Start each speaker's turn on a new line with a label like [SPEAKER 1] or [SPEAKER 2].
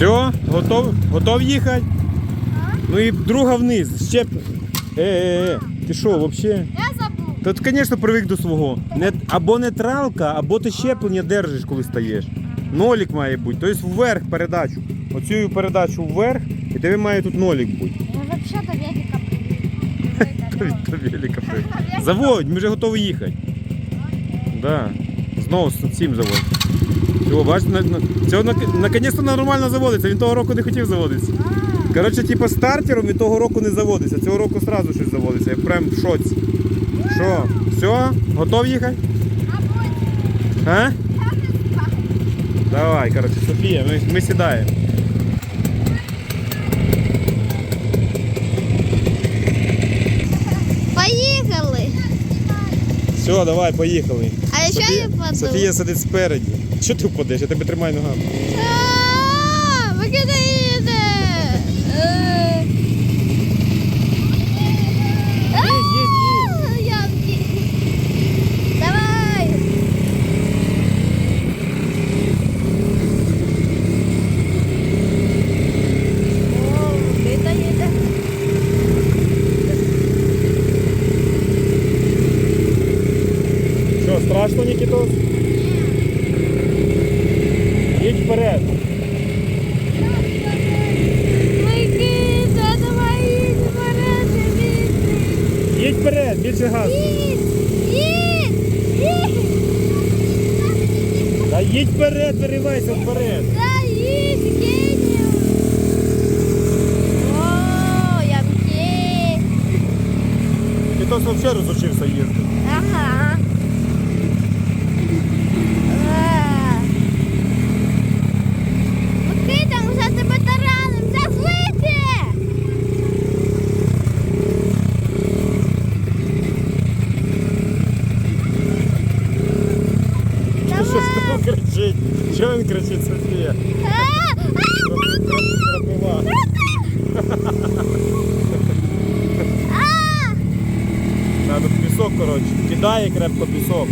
[SPEAKER 1] Все, готов, готов їхати? Ну і друга вниз. Ще. Е, е, е. Ти що, взагалі?
[SPEAKER 2] Я забув.
[SPEAKER 1] Та ти, звісно, привик до свого. Не, або нейтралка, або ти щеплення держиш, коли стаєш. Нолік має бути. Тобто вверх передачу. Оцю передачу вверх, і тебе має тут нолік бути.
[SPEAKER 2] Я взагалі-то велика
[SPEAKER 1] Від то велика привик. Заводь, ми вже готові їхати. Да. Знову з цим заводь. Чого, бачите, на, на, цього на, наконець-то нормально заводиться. Він того року не хотів заводитися. Коротше, типу стартером від того року не заводиться. Цього року одразу щось заводиться. Я прям в шоці. Що? Все? Готов їхати? А? Давай, коротше, Софія, ми, ми сідаємо.
[SPEAKER 2] Поїхали.
[SPEAKER 1] Все, давай, поїхали.
[SPEAKER 2] А
[SPEAKER 1] Софія,
[SPEAKER 2] я впаду?
[SPEAKER 1] Софія сидить спереді. Що ти впадеш? Я тебе тримаю ногами.
[SPEAKER 2] А, Микита
[SPEAKER 1] більше газу.
[SPEAKER 2] Їдь, їдь, їдь.
[SPEAKER 1] Та їдь вперед, виривайся вперед.
[SPEAKER 2] Да, їдь, генію. О, ямки.
[SPEAKER 1] Нікітос взагалі розучився їздити.
[SPEAKER 2] Ага.
[SPEAKER 1] Що кричить? Чого він кричить, Софія?
[SPEAKER 2] А,
[SPEAKER 1] Кропива. в. Пісок, коротше. Кидає крепко пісок.